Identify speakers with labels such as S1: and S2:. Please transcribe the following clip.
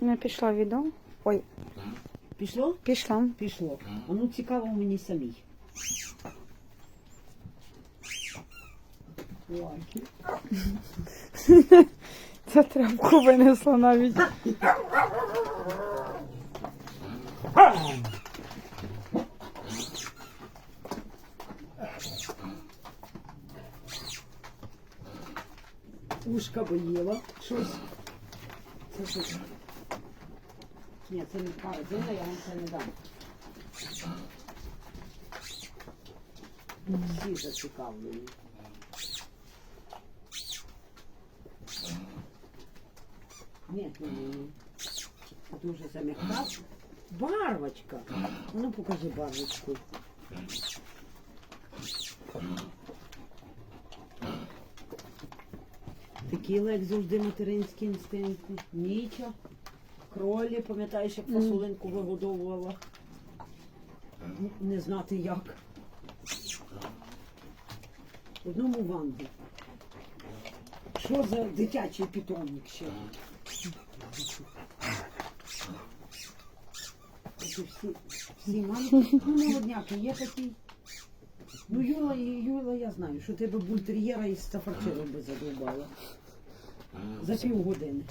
S1: Не пішла відео. Ой,
S2: Пішло?
S1: пішла.
S2: Пішло. А ну цікаво мені самій. Лайки.
S1: Це тряпку винесла навіть.
S2: Ушка боїла. Щось. Це що? Ні, це не корзина, я вам це не дам. Всі зацікавлені. Ні, ні, ні. Дуже замягка. Барвочка. Ну покажи барвочку. Такі, як завжди, материнські інстинкти. Нічого. Кролі, пам'ятаєш, як фасолинку вигодовувала. Не знати як. В Одному ванду. Що за дитячий питомник ще? Це всі, всі мамки. Ну, молодняки, є такі. Ну, Юла, Юла, я знаю, що тебе бультер'єра із стафарчиром би задовбала. За півгодини.